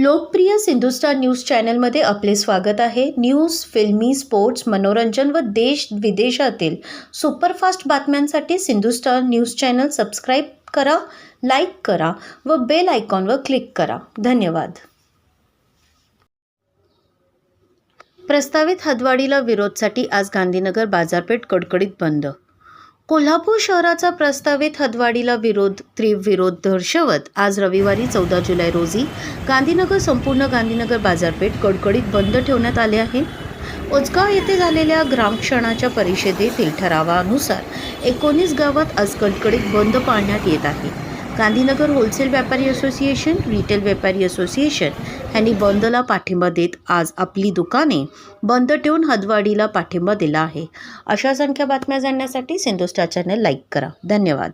लोकप्रिय सिंधुस्तान न्यूज चॅनलमध्ये आपले स्वागत आहे. न्यूज फिल्मी स्पोर्ट्स मनोरंजन व देश विदेशातील सुपरफास्ट बातम्यांसाठी सिंधुस्तान न्यूज चॅनल सबस्क्राईब करा लाईक करा व बेल आयकॉनवर क्लिक करा. धन्यवाद. प्रस्तावित हदवाडीला विरोधसाठी आज गांधीनगर बाजारपेठ कडकडीत बंद कोल्हापूर शहराचा प्रस्तावित हदवाडीला विरोध तीव्र विरोध दर्शवत आज रविवारी चौदा जुलै रोजी गांधीनगर संपूर्ण गांधीनगर बाजारपेठ कडकडीत बंद ठेवण्यात आले आहे. ओचगाव येथे झालेल्या ग्रामक्षणाच्या परिषदेतील ठरावानुसार एकोणीस गावात आज कडकडीत बंद पाळण्यात येत आहे. गांधीनगर होलसेल व्यापारी असोसिएशन रिटेल व्यापारी असोसिएशन यांनी बंदला पाठिंबा देत आज आपली दुकाने बंद ठेवून हदवाडीला पाठिंबा दिला आहे. अशा संख्या बातम्या जाणण्यासाठी सिंधुस्टार चॅनल लाईक करा. धन्यवाद.